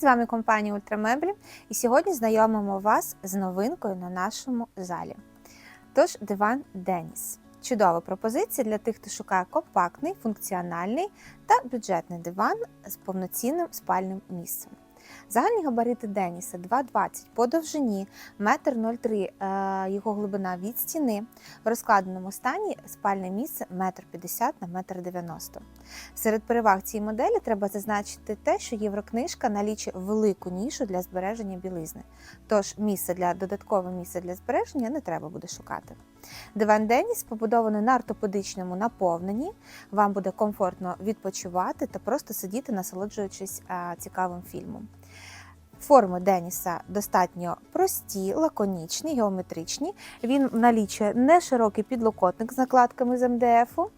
З вами компанія Ультрамеблі, і сьогодні знайомимо вас з новинкою на нашому залі. Тож, диван Деніс. Чудова пропозиція для тих, хто шукає компактний, функціональний та бюджетний диван з повноцінним спальним місцем. Загальні габарити Деніса 2,20 по довжині, 1,03 м е, його глибина від стіни. В розкладеному стані спальне місце 1,50 на 1,90 м. Серед переваг цієї моделі треба зазначити те, що єврокнижка налічує велику нішу для збереження білизни. Тож місце для додаткове місце для збереження не треба буде шукати. Диван Деніс побудований на ортопедичному наповненні. Вам буде комфортно відпочивати та просто сидіти, насолоджуючись а, цікавим фільмом. Форми Деніса достатньо прості, лаконічні, геометричні. Він налічує не широкий підлокотник з накладками з МДФу,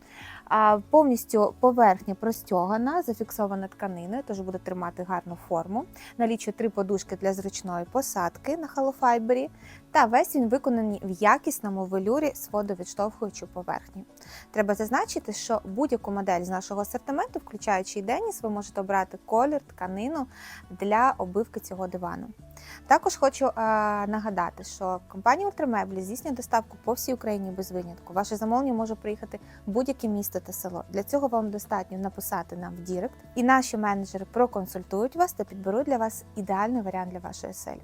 а повністю поверхня простягана, зафіксована тканиною, тож буде тримати гарну форму. Налічує три подушки для зручної посадки на халофайбері, та весь він виконаний в якісному велюрі з водовідштовхуючою поверхні. Треба зазначити, що будь-яку модель з нашого асортименту, включаючи і Деніс, ви можете обрати колір, тканину для обивки цього дивану. Також хочу е, нагадати, що компанія Ультрамеблі здійснює доставку по всій Україні без винятку. Ваше замовлення може приїхати будь-яке місто та село. Для цього вам достатньо написати нам в Дірект, і наші менеджери проконсультують вас та підберуть для вас ідеальний варіант для вашої оселі.